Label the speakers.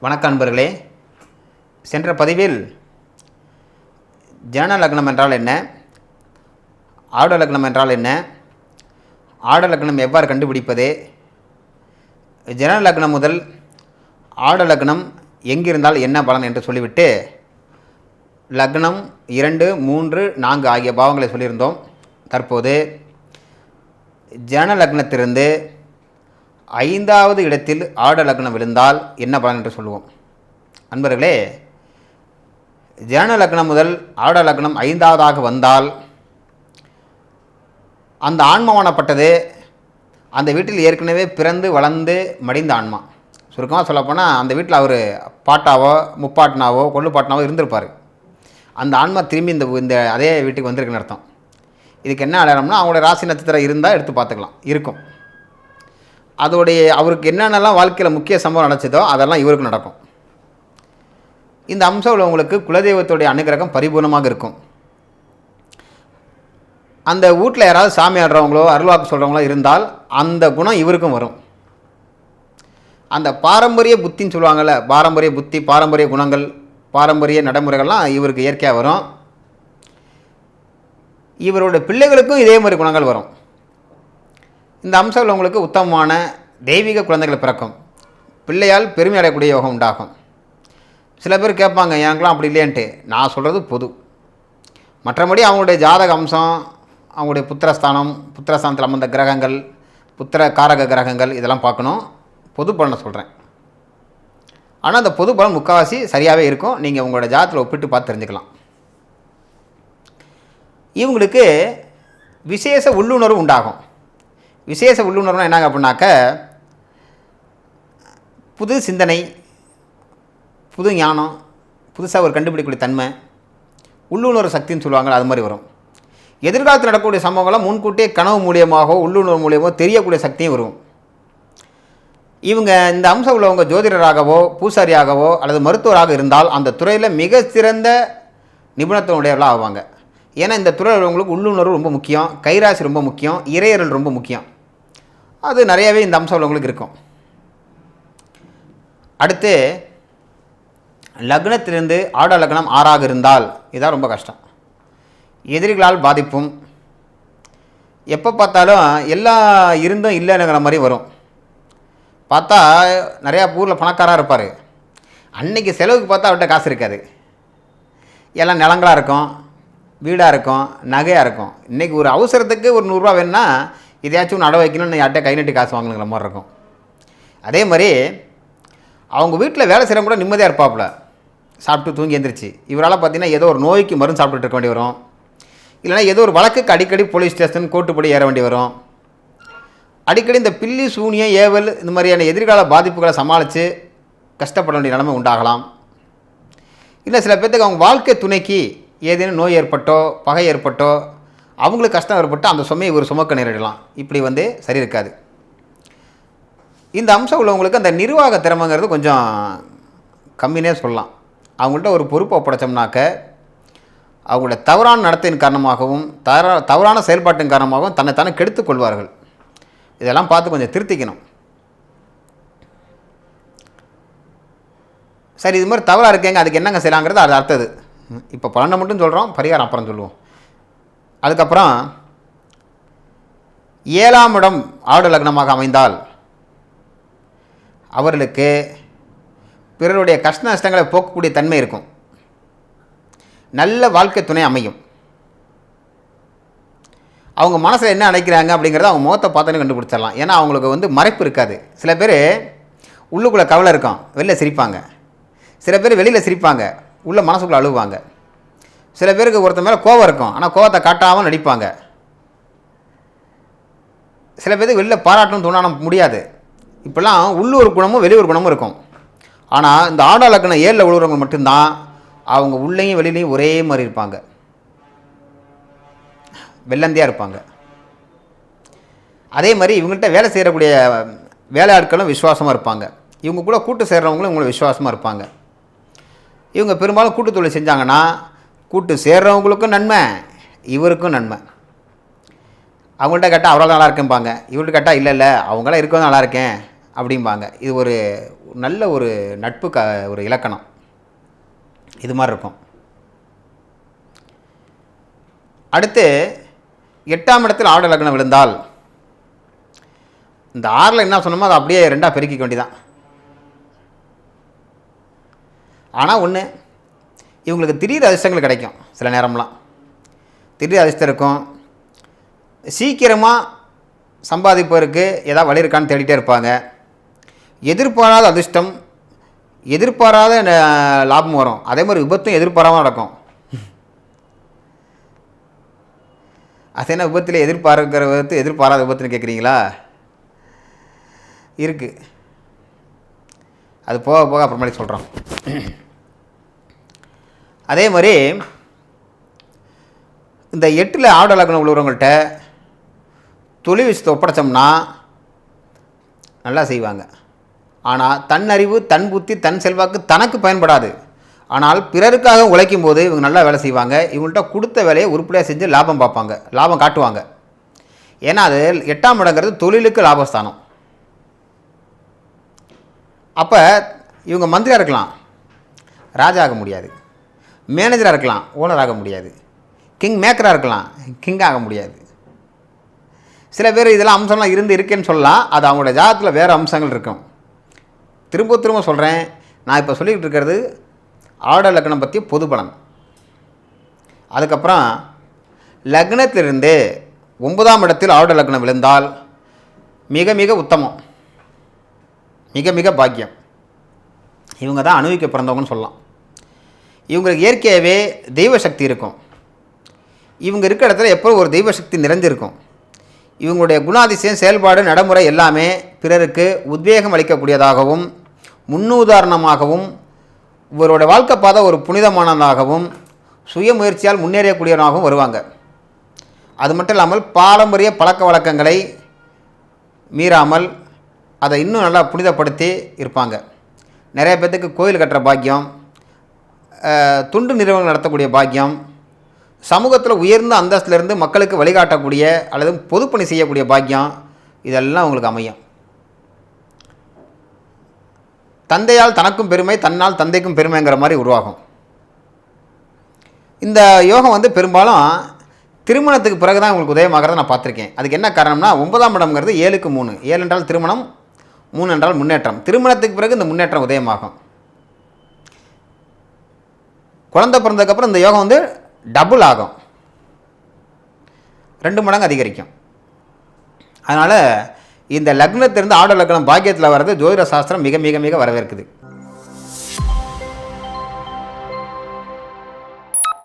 Speaker 1: வணக்கம் அன்பர்களே சென்ற பதிவில் ஜனன லக்னம் என்றால் என்ன? ஆட லக்னம் என்றால் என்ன? ஆட லக்னம் எவ்வாறு கண்டுபிடிப்பது? ஜனன லக்னம் முதல் ஆட லக்னம் எங்கிருந்தால் என்ன பலன் என்று சொல்லிவிட்டு லக்னம் இரண்டு மூன்று நான்கு ஆகிய பாவங்களை சொல்லியிருந்தோம். தற்போது ஜன லக்னத்திலிருந்து ஐந்தாவது இடத்தில் ஆட லக்னம் விழுந்தால் என்ன பலன் என்று சொல்லுவோம்? அன்பர்களே ஜன லக்னம் முதல் ஆட லக்னம் ஐந்தாவதாக வந்தால் அந்த ஆன்மாவானப்பட்டது அந்த வீட்டில் ஏற்கனவே பிறந்து வளர்ந்து மடிந்த ஆன்மா. சுருக்கமாக சொல்லப்போனால் அந்த வீட்டில் அவர் பாட்டாவோ முப்பாட்டினாவோ கொள்ளுப்பாட்டினாவோ இருந்திருப்பார். அந்த ஆன்மா திரும்பி இந்த இந்த அதே வீட்டுக்கு வந்திருக்குன்னு அர்த்தம். இதுக்கு என்ன அடையாளம்னா அவங்களோட ராசி நட்சத்திரம் இருந்தால் எடுத்து பார்த்துக்கலாம். இருக்கும். அதோடைய அவருக்கு என்னென்னலாம் வாழ்க்கையில் முக்கிய சம்பவம் நடச்சதோ அதெல்லாம் இவருக்கு நடக்கும். இந்த அம்சம் உள்ளவங்களுக்கு குலதெய்வத்துடைய அனுகிரகம் பரிபூர்ணமாக இருக்கும். அந்த வீட்டில் யாராவது சாமி ஆடுறவங்களோ அருள்வாக்கு சொல்கிறவங்களோ இருந்தால் அந்த குணம் இவருக்கும் வரும். அந்த பாரம்பரிய புத்தின்னு சொல்லுவாங்கள்ல பாரம்பரிய புத்தி பாரம்பரிய குணங்கள் பாரம்பரிய நடைமுறைகள்லாம் இவருக்கு இயற்கையாக வரும். இவரோட பிள்ளைகளுக்கும் இதே மாதிரி குணங்கள் வரும். இந்த அம்சம் உங்களுக்கு உத்தமமான தெய்வீக குழந்தைகள் பிறக்கும். பிள்ளையால் பெருமை அடையக்கூடிய யோகம் உண்டாகும். சில பேர் கேட்பாங்க எனக்குலாம் அப்படி இல்லையன்ட்டு. நான் சொல்கிறது பொது. மற்றபடி அவங்களுடைய ஜாதக அம்சம் அவங்களுடைய புத்திரஸ்தானம் புத்திரஸ்தானத்தில் அமர்ந்த கிரகங்கள் புத்திர காரக கிரகங்கள் இதெல்லாம் பார்க்கணும். பொது பலனை சொல்கிறேன் ஆனால் அந்த பொது பலன் முக்கால்வாசி சரியாகவே இருக்கும். நீங்கள் உங்களோட ஜாதத்தில் ஒப்பிட்டு பார்த்து தெரிஞ்சுக்கலாம். இவங்களுக்கு விசேஷ உள்ளுணர்வு உண்டாகும். விசேஷ உள்ளுணர்வுனா என்னங்க அப்படின்னாக்க புது சிந்தனை புது ஞானம் புதுசாக ஒரு கண்டுபிடிக்கக்கூடிய தன்மை உள்ளுணர்வு சக்தின்னு சொல்லுவாங்க அது மாதிரி வரும். எதிர்காலத்தில் நடக்கக்கூடிய சம்பவங்களாம் முன்கூட்டியே கனவு மூலியமாகவோ உள்ளுணர்வு மூலியமோ தெரியக்கூடிய சக்தியும் வரும். இவங்க இந்த அம்சம் உள்ளவங்க ஜோதிடராகவோ பூசாரியாகவோ அல்லது மருத்துவராக இருந்தால் அந்த துறையில் மிக சிறந்த நிபுணத்துவமுடையவர்களாக ஆவாங்க. ஏன்னா இந்த துறையில் உள்ளவங்களுக்கு உள்ளுணர்வு ரொம்ப முக்கியம் கைராசி ரொம்ப முக்கியம் இறையறல் ரொம்ப முக்கியம். அது நிறையாவே இந்த அம்சம் உள்ளவங்களுக்கு இருக்கும். அடுத்து லக்னத்திலிருந்து ஆட லக்னம் ஆறாக இருந்தால் இதான் ரொம்ப கஷ்டம். எதிரிகளால் பாதிப்பும் எப்போ பார்த்தாலும் எல்லாம் இருந்தும் இல்லைனுங்கிற மாதிரி வரும். பார்த்தா நிறையா ஊரில் பணக்காராக இருப்பார். அன்னைக்கு செலவுக்கு பார்த்தா அவர்கிட்ட காசு இருக்காது. எல்லாம் நிலங்களாக இருக்கும் வீடாக இருக்கும் நகையாக இருக்கும். இன்றைக்கி ஒரு அவசரத்துக்கு ஒரு நூறுரூவா வேணும்னா இதையாச்சும் நட வைக்கணும்னு யார்கிட்ட கை நட்டு காசு வாங்கணுங்கிற மாதிரி இருக்கும். அதே மாதிரி அவங்க வீட்டில் வேலை செய்கிறவங்க கூட நிம்மதியாக இருப்பாப்புல சாப்பிட்டு தூங்கி எந்திரிச்சு. இவரால் பார்த்தீங்கன்னா ஏதோ ஒரு நோய்க்கு மருந்து சாப்பிட்டுட்டு இருக்க வேண்டி வரும். இல்லைனா ஏதோ ஒரு வழக்குக்கு அடிக்கடி போலீஸ் ஸ்டேஷன் கோட்டுப்படி ஏற வேண்டி வரும். அடிக்கடி இந்த பில்லி சூனியம் ஏவல் இந்த மாதிரியான எதிர்கால பாதிப்புகளை சமாளித்து கஷ்டப்பட வேண்டிய நிலைமை உண்டாகலாம். இல்லை சில பேர்த்துக்கு அவங்க வாழ்க்கை துணைக்கு ஏதேனும் நோய் ஏற்பட்டோ பகை ஏற்பட்டோ அவங்களுக்கு கஷ்டம் ஏற்பட்டு அந்த சுமையை ஒரு சுமக்க நேரிடலாம். இப்படி வந்து சரி இருக்காது. இந்த அம்சம் உள்ளவங்களுக்கு அந்த நிர்வாக திறமைங்கிறது கொஞ்சம் கம்மினே சொல்லலாம். அவங்கள்ட்ட ஒரு பொறுப்பை ஒப்படைச்சோம்னாக்க அவங்களுடைய தவறான நடத்தையின் காரணமாகவும் தர தவறான செயல்பாட்டின் காரணமாகவும் தன்னைத்தானே கெடுத்து கொள்வார்கள். இதெல்லாம் பார்த்து கொஞ்சம் திருத்திக்கணும். சரி இது மாதிரி தவறாக இருக்கேங்க அதுக்கு என்னங்க செய்யலாங்கிறது அது அடுத்தது. இப்போ பலனை மட்டும் சொல்கிறோம் பரிகாரம் அப்புறம் சொல்லுவோம். அதுக்கப்புறம் ஏழாம் இடம் ஆடு லக்னமாக அமைந்தால் அவர்களுக்கு பிறருடைய கஷ்ட நஷ்டங்களை போக்கக்கூடிய தன்மை இருக்கும். நல்ல வாழ்க்கை துணை அமையும். அவங்க மனசில் என்ன நினைக்கிறாங்க அப்படிங்கிறத அவங்க முகத்தை பார்த்தோன்னு கண்டுபிடிச்சிடலாம். ஏன்னா அவங்களுக்கு வந்து மறைப்பு இருக்காது. சில பேர் உள்ளுக்குள்ளே கவலை இருக்கும். வெளில சிரிப்பாங்க. சில பேர் வெளியில் சிரிப்பாங்க. உள்ள மனசுக்குள்ளே அழுவாங்க. சில பேருக்கு ஒருத்தர் மேலே கோவம் இருக்கும். ஆனால் கோவத்தை காட்டாமல் நடிப்பாங்க. சில பேருக்கு வெளில பாராட்டணும் தோணான முடியாது. இப்போல்லாம் உள்ளூர் குணமும் வெளியூர் குணமும் இருக்கும். ஆனால் இந்த ஆடா லக்கணம் ஏழில் உழுவுறவங்க மட்டும்தான் அவங்க உள்ளேயும் வெளியிலையும் ஒரே மாதிரி இருப்பாங்க. வெள்ளந்தியாக இருப்பாங்க. அதே மாதிரி இவங்கள்ட்ட வேலை செய்யக்கூடிய வேலையாட்களும் விசுவாசமாக இருப்பாங்க. இவங்க கூட கூட்டு சேர்றவங்களும் இவங்களும் விசுவாசமாக இருப்பாங்க. இவங்க பெரும்பாலும் கூட்டு தொழில் செஞ்சாங்கன்னா கூட்டு சேர்றவங்களுக்கும் நன்மை இவருக்கும் நன்மை. அவங்கள்ட்ட கேட்டால் அவரால் நல்லா இருக்கும்பாங்க. இவர்கிட்ட கேட்டால் இல்லை இல்லை அவங்களாம் இருக்கவும் நல்லா இருக்கேன் அப்படிம்பாங்க. இது ஒரு நல்ல ஒரு நட்பு க ஒரு இலக்கணம். இது மாதிரி இருக்கும். அடுத்து எட்டாம் இடத்தில் ஆடு லக்னம் விழுந்தால் இந்த ஆறில் என்ன சொன்னோமோ அதை அப்படியே ரெண்டாக பெருக்கிக்க வேண்டியதான் ஆனால் ஒன்று இவங்களுக்கு திடீர் அதிர்ஷ்டங்கள் கிடைக்கும் சில நேரம்லாம். திடீர் அதிர்ஷ்டம் இருக்கும். சீக்கிரமாக சம்பாதிப்பதற்கு ஏதாவது வழி இருக்கான்னு தேடிட்டே இருப்பாங்க. எதிர்பாராத அதிர்ஷ்டம் எதிர்பாராத லாபம் வரும். அதே மாதிரி விபத்தும் எதிர்பாராமல் நடக்கும். அது என்ன விபத்தில் எதிர்பார்க்கிற விபத்து எதிர்பாராத விபத்துன்னு கேட்குறீங்களா இருக்குது அது போக போக அப்புறமேலே சொல்கிறோம் அதே மாதிரி இந்த எட்டில் ஆடு லக்னம் உள்ளவங்கள்ட்ட தொழில் விஷயத்தை ஒப்படைச்சோம்னா நல்லா செய்வாங்க. ஆனால் தன் அறிவு தன் புத்தி தன் செல்வாக்கு தனக்கு பயன்படாது. ஆனால் பிறருக்காக உழைக்கும் போது இவங்க நல்லா வேலை செய்வாங்க. இவங்கள்ட்ட கொடுத்த வேலையை உருப்படியாக செஞ்சு லாபம் பார்ப்பாங்க. லாபம் காட்டுவாங்க. ஏன்னா அது எட்டாம் இடங்கிறது தொழிலுக்கு லாபஸ்தானம். அப்போ இவங்க மந்திரியாக இருக்கலாம். ராஜா ஆக முடியாது. மேனேஜராக இருக்கலாம் ஓனர் ஆக முடியாது. கிங் மேக்கராக இருக்கலாம் கிங் ஆக முடியாது. சில பேர் இதெல்லாம் அம்சம்லாம் இருந்து இருக்கேன்னு சொல்லலாம் அது அவங்களோட ஜாதகத்தில் வேறு அம்சங்கள் இருக்கும். திரும்ப திரும்ப சொல்கிறேன் நான் இப்போ சொல்லிக்கிட்டு இருக்கிறது ஆர்டர் லக்னம் பற்றி பொது பலன். அதுக்கப்புறம் லக்னத்திலிருந்து ஒன்பதாம் இடத்தில் ஆட லக்னம் விழுந்தால் மிக மிக உத்தமம். மிக மிக பாக்கியம். இவங்க தான் அனுபவிக்க பிறந்தவங்கன்னு சொல்லலாம். இவங்களுக்கு இயற்கையாகவே தெய்வ சக்தி இருக்கும். இவங்க இருக்கிற இடத்துல எப்போ ஒரு தெய்வ சக்தி நிறைஞ்சிருக்கும் இவங்களுடைய குணாதிசயம் செயல்பாடு நடைமுறை எல்லாமே பிறருக்கு உத்வேகம் அளிக்கக்கூடியதாகவும் முன்னுதாரணமாகவும் இவருடைய வாழ்க்கை பாதை ஒரு புனிதமானதாகவும் சுய முயற்சியால் முன்னேறியக்கூடியவனாகவும் வருவாங்க. அது மட்டும் இல்லாமல் பாரம்பரிய பழக்க வழக்கங்களை மீறாமல் அதை இன்னும் நல்லா புனிதப்படுத்தி இருப்பாங்க. நிறைய பேர்த்துக்கு கோயில் கட்டுற பாக்கியம் துண்டு நிறுவனங்கள் நடத்தக்கூடிய பாக்கியம் சமூகத்தில் உயர்ந்த அந்தஸ்திலிருந்து மக்களுக்கு வழிகாட்டக்கூடிய அல்லது பொதுப்பணி செய்யக்கூடிய பாக்கியம் இதெல்லாம் உங்களுக்கு அமையும். தந்தையால் தனக்கும் பெருமை தன்னால் தந்தைக்கும் பெருமைங்கிற மாதிரி உருவாகும். இந்த யோகம் வந்து பெரும்பாலும் திருமணத்துக்கு பிறகு தான் உங்களுக்கு உதயமாகிறத நான் பார்த்துருக்கேன். அதுக்கு என்ன காரணம்னா ஒன்பதாம் இடம்ங்கிறது ஏழுக்கு மூணு. ஏழு என்றால் திருமணம் மூணு என்றால் முன்னேற்றம். திருமணத்துக்கு பிறகு இந்த முன்னேற்றம் உதயமாகும். குழந்தை பிறந்ததுக்கப்புறம் இந்த யோகம் வந்து டபுள் ஆகும். ரெண்டு மடங்கு அதிகரிக்கும். அதனால் இந்த லக்னத்திலிருந்து ஆட லக்னம் பாக்கியத்தில் வர்றது ஜோதிட சாஸ்திரம் மிக மிக மிக வரவேற்குது.